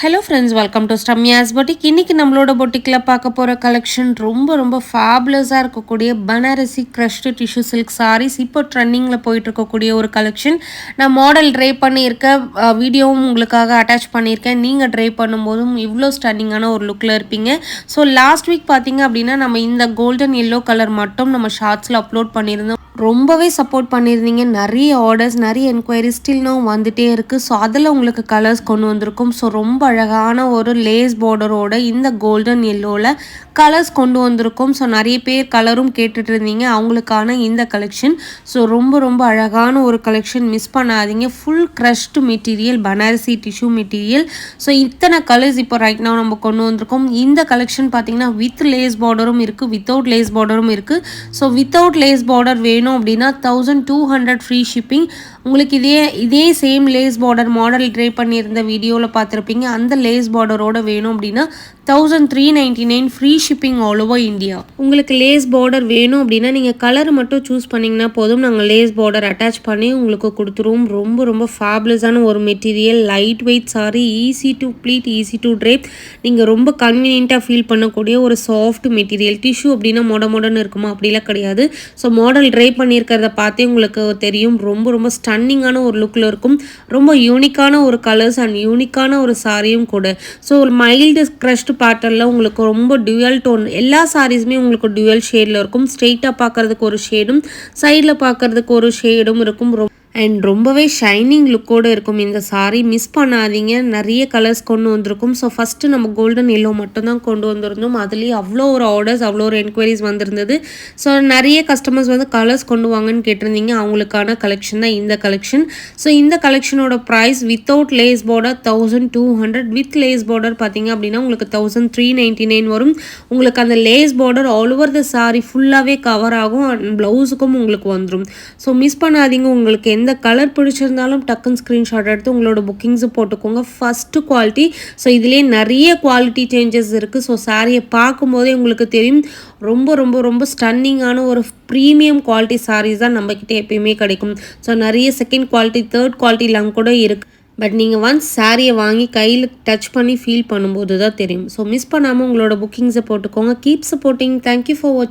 Hello friends welcome to ஸ்டம்யாஸ் boutique இன்றைக்கி நம்மளோட பொட்டிக்கில் பார்க்க போகிற கலெக்ஷன் ரொம்ப ரொம்ப ஃபேப்லஸாக இருக்கக்கூடிய Banarasi crushed tissue silk sarees இப்போ ட்ரெண்டிங்கில் போயிட்டு இருக்கக்கூடிய ஒரு கலெக்ஷன் நான் மாடல் ட்ரை பண்ணியிருக்க வீடியோவும் உங்களுக்காக அட்டாச் பண்ணியிருக்கேன். நீங்கள் ட்ரை பண்ணும்போதும் இவ்வளோ ஸ்டன்னிங்கான ஒரு லுக்கில் இருப்பீங்க. ஸோ லாஸ்ட் வீக் பார்த்தீங்க அப்படின்னா நம்ம இந்த கோல்டன் எல்லோ கலர் மட்டும் நம்ம ஷார்ட்ஸில் அப்லோட் பண்ணியிருந்தோம். ரொம்பவே சப்போர்ட் பண்ணியிருந்தீங்க. நிறைய ஆர்டர்ஸ் நிறைய என்கொயரி ஸ்டில்னும் வந்துட்டே இருக்குது ஸோ அதில் உங்களுக்கு கலர்ஸ் கொண்டு வந்திருக்கும். ஸோ ரொம்ப அழகான ஒரு லேஸ் பார்டரோட இந்த கோல்டன் எல்லோவில் கலர்ஸ் கொண்டு வந்திருக்கோம். ஸோ நிறைய பேர் கலரும் கேட்டுட்டு இருந்தீங்க அவங்களுக்கான இந்த கலெக்ஷன் ஸோ ரொம்ப ரொம்ப அழகான ஒரு கலெக்ஷன் மிஸ் பண்ணாதீங்க. Full crushed material Banarasi tissue material so இத்தனை கலர்ஸ் இப்போ ரைட் நான் நம்ம கொண்டு வந்திருக்கோம். இந்த கலெக்ஷன் பார்த்தீங்கன்னா வித் லேஸ் பார்டரும் இருக்குது வித்தவுட் லேஸ் பார்டரும் இருக்குது ஸோ வித்தவுட் லேஸ் பார்டர் வேணும் அப்படின்னா thousand two hundred free shipping உங்களுக்கு இதே இதே same lace border model try பண்ணியிருந்த வீடியோவில் பார்த்துருப்பீங்க. அந்த லேஸ் பார்டரோட வேணும் அப்படின்னா thousand three ninety nine free shipping all over India உங்களுக்கு லேஸ் பார்டர் வேணும் அப்படின்னா நீங்கள் கலர் மட்டும் சூஸ் பண்ணிங்கன்னா போதும். நாங்கள் லேஸ் பார்டர் அட்டாச் பண்ணி உங்களுக்கு கொடுத்துருவோம். ரொம்ப ரொம்ப ஃபேப்லஸான ஒரு material light weight sari easy to pleat easy to drape நீங்கள் ரொம்ப கன்வீனியண்ட்டாக ஃபீல் பண்ணக்கூடிய ஒரு சாஃப்ட் மெட்டீரியல் டிஷ்யூ அப்படின்னா மொட மொடன்னு இருக்குமா? அப்படிலாம் கிடையாது. ஸோ மாடல் ட்ரை பண்ணியிருக்கிறத பார்த்தே உங்களுக்கு தெரியும். ரொம்ப ரொம்ப ஸ்டன்னிங்கான ஒரு லுக்கில் இருக்கும். ரொம்ப யூனிக்கான ஒரு கலர்ஸ் அண்ட் யூனிக்கான ஒரு சாரியும் கூட. ஸோ ஒரு மைல்டு க்ரஷ்டு பேட்டர்னில் உங்களுக்கு ரொம்ப டுவல் டோன் எல்லா சாரீஸுமே உங்களுக்கு டுவல் ஷேடில் இருக்கும். ஸ்ட்ரெயிட்டாக பார்க்குறதுக்கு ஒரு ஷேடும் சைடில் பார்க்குறதுக்கு ஒரு ஷேடும் இருக்கும். ரொம்ப அண்ட் ரொம்பவே ஷைனிங் லுக்கோடு இருக்கும். இந்த சாரீ மிஸ் பண்ணாதீங்க. நிறைய கலர்ஸ் கொண்டு வந்திருக்கும். ஸோ ஃபஸ்ட்டு நம்ம கோல்டன் எல்லோ மட்டும்தான் கொண்டு வந்திருந்தோம். அதுலேயே அவ்வளோ ஒரு ஆர்டர்ஸ் அவ்வளோ ஒரு என்கொயரிஸ் வந்திருந்தது. ஸோ நிறைய கஸ்டமர்ஸ் வந்து கலர்ஸ் கொண்டு வாங்கன்னு கேட்டிருந்தீங்க. அவங்களுக்கான கலெக்ஷன் தான் இந்த கலெக்ஷன் ஸோ இந்த கலெக்ஷனோட price without lace border thousand two hundred with lace border பார்த்தீங்க அப்படின்னா உங்களுக்கு தௌசண்ட் த்ரீ நைன்ட்டி நைன் வரும். உங்களுக்கு அந்த lace border all over the sari ஃபுல்லாகவே கவர் ஆகும். அண்ட் ப்ளவுஸுக்கும் உங்களுக்கு வந்துடும் ஸோ மிஸ் பண்ணாதீங்க. உங்களுக்கு எந்த கலர் பிடிச்சிருந்தாலும் டக்குன்னு ஸ்க்ரீன்ஷாட் எடுத்து உங்களோட புக்கிங்ஸு போட்டுக்கோங்க. ஃபஸ்ட்டு குவாலிட்டி ஸோ இதுலேயே நிறைய குவாலிட்டி சேஞ்சஸ் இருக்குது ஸோ சாரியை பார்க்கும்போதே உங்களுக்கு தெரியும். ரொம்ப ரொம்ப ரொம்ப ஸ்டன்னிங்கான ஒரு ப்ரீமியம் குவாலிட்டி சாரீஸ் தான் நம்மக்கிட்ட எப்பயுமே கிடைக்கும். ஸோ நிறைய செகண்ட் குவாலிட்டி தேர்ட் குவாலிட்டிலாம் கூட இருக்குது பட் நீங்கள் ஒன்ஸ் சாரியை வாங்கி கையில் டச் பண்ணி ஃபீல் பண்ணும்போது தான் தெரியும். ஸோ மிஸ் பண்ணாமல் உங்களோட புக்கிங்ஸை போட்டுக்கோங்க. Keep supporting thank you for watch